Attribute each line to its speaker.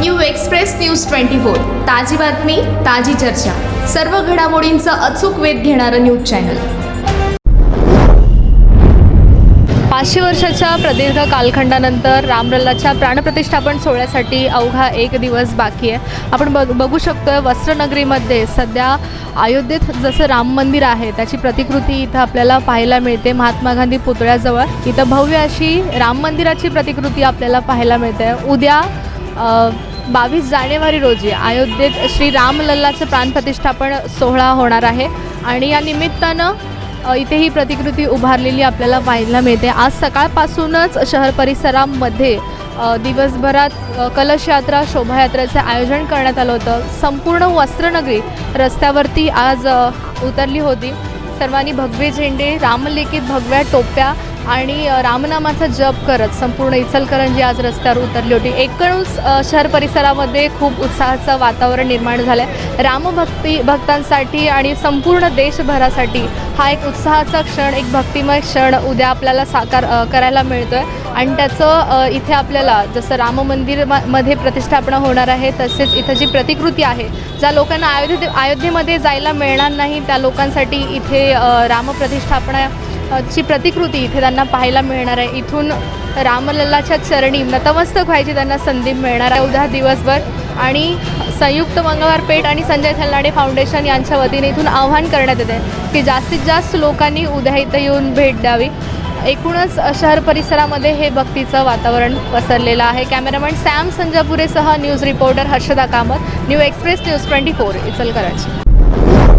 Speaker 1: New express news twenty four. ताजी बातमी ताजी चर्चा. सर्व घडामोडींचा अचूक वेध घेणारं न्यूज चॅनल.
Speaker 2: पाचशे वर्षाच्या प्रदीर्घ कालखंडानंतर रामलल्लाच्या प्राणप्रतिष्ठापन सोहळ्यासाठी अवघा एक दिवस बाकी आहे. आपण बघ बघू शकतोय वस्त्रनगरीमध्ये सध्या अयोध्येत जसं राम मंदिर आहे त्याची प्रतिकृती इथं आपल्याला पाहायला मिळते. महात्मा गांधी पुतळ्याजवळ. इथं भव्य अशी राम मंदिराची प्रतिकृती आपल्याला पाहायला मिळते. उद्या बावीस जानेवारी रोजी अयोध्येत श्री रामलल्लाचं प्राणप्रतिष्ठापन सोहळा होणार आहे आणि या निमित्तानं इथे ही प्रतिकृती उभारलेली आपल्याला पाहायला मिळते. आज सकाळपासूनच शहर परिसरामध्ये दिवसभरात कलशयात्रा कलश यात्रा आयोजन करण्यात आलं होतं. संपूर्ण वस्त्रनगरी रस्त्यावरती आज उतरली होती. सर्वांनी भगवे झेंडे रामलेखित भगव्या टोप्या आणि रामनामाचा जप करत संपूर्ण इचलकरंजी आज रस्त्यावर उतरली होती. एकूणच शहर परिसरामध्ये खूप उत्साहाचं वातावरण निर्माण झालं आहे रामभक्ती भक्तांसाठी आणि संपूर्ण देशभरासाठी हा एक उत्साहाचा क्षण एक भक्तिमय क्षण उद्या आपल्याला साकार करायला मिळतो आहे आणि त्याचं इथे आपल्याला जसं राम मंदिरमध्ये प्रतिष्ठापना होणार आहे तसेच इथं जी प्रतिकृती आहे ज्या लोकांना अयोध्ये अयोध्येमध्ये जायला मिळणार नाही त्या लोकांसाठी इथे राम रामप्रतिष्ठापना ची प्रतिकृती इथे त्यांना पाहायला मिळणार आहे. इथून रामलल्लाच्या चरणी नतमस्तक व्हायची त्यांना संधी मिळणार आहे उद्या दिवसभर. आणि संयुक्त मंगळवार पेठ आणि संजय थल्लाडे फाउंडेशन यांच्या वतीने इथून आव्हान करण्यात येते की जास्तीत जास्त लोकांनी उद्या इथं येऊन भेट द्यावी. एकूणच शहर परिसरामध्ये हे भक्तीचं वातावरण पसरलेलं आहे. Cameraman Sam संजापुरेसह news reporter Harshada Kamat new express news twenty four Ichalkaranji.